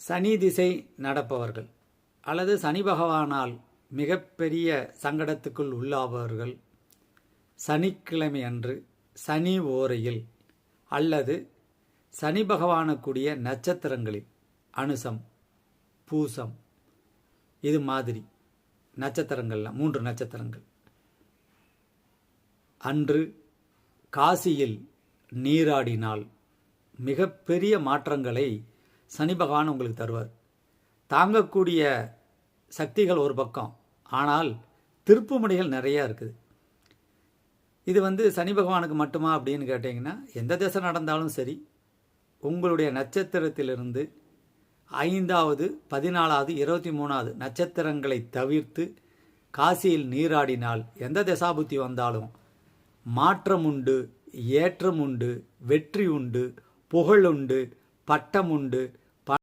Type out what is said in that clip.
சனி திசை நடப்பவர்கள் அல்லது சனி பகவானால் மிகப்பெரிய சங்கடத்துக்குள் உள்ளாபவர்கள் சனிக்கிழமை அன்று சனி ஓரையில் அல்லது சனி பகவானுக்குரிய நட்சத்திரங்களில் அனுசம் பூசம் இது மாதிரி நட்சத்திரங்கள்ல மூன்று நட்சத்திரங்கள். அன்று காசியில் நீராடினால் மிகப்பெரிய மாற்றங்களை சனி பகவான் உங்களுக்கு தருவார். தாங்கக்கூடிய சக்திகள் ஒரு பக்கம். ஆனால் திருப்புமுனைகள் நிறையா இருக்குது. இது வந்து சனி பகவானுக்கு மட்டுமா அப்படின்னு கேட்டிங்கன்னா எந்த திசை நடந்தாலும் சரி உங்களுடைய நட்சத்திரத்திலிருந்து ஐந்தாவது பதினாலாவது இருபத்தி மூணாவது நட்சத்திரங்களை தவிர்த்து காசியில் நீராடினால் எந்த திசாபுத்தி வந்தாலும் மாற்றம் உண்டு ஏற்றம் உண்டு வெற்றி உண்டு புகழ் உண்டு பட்டம் உண்டு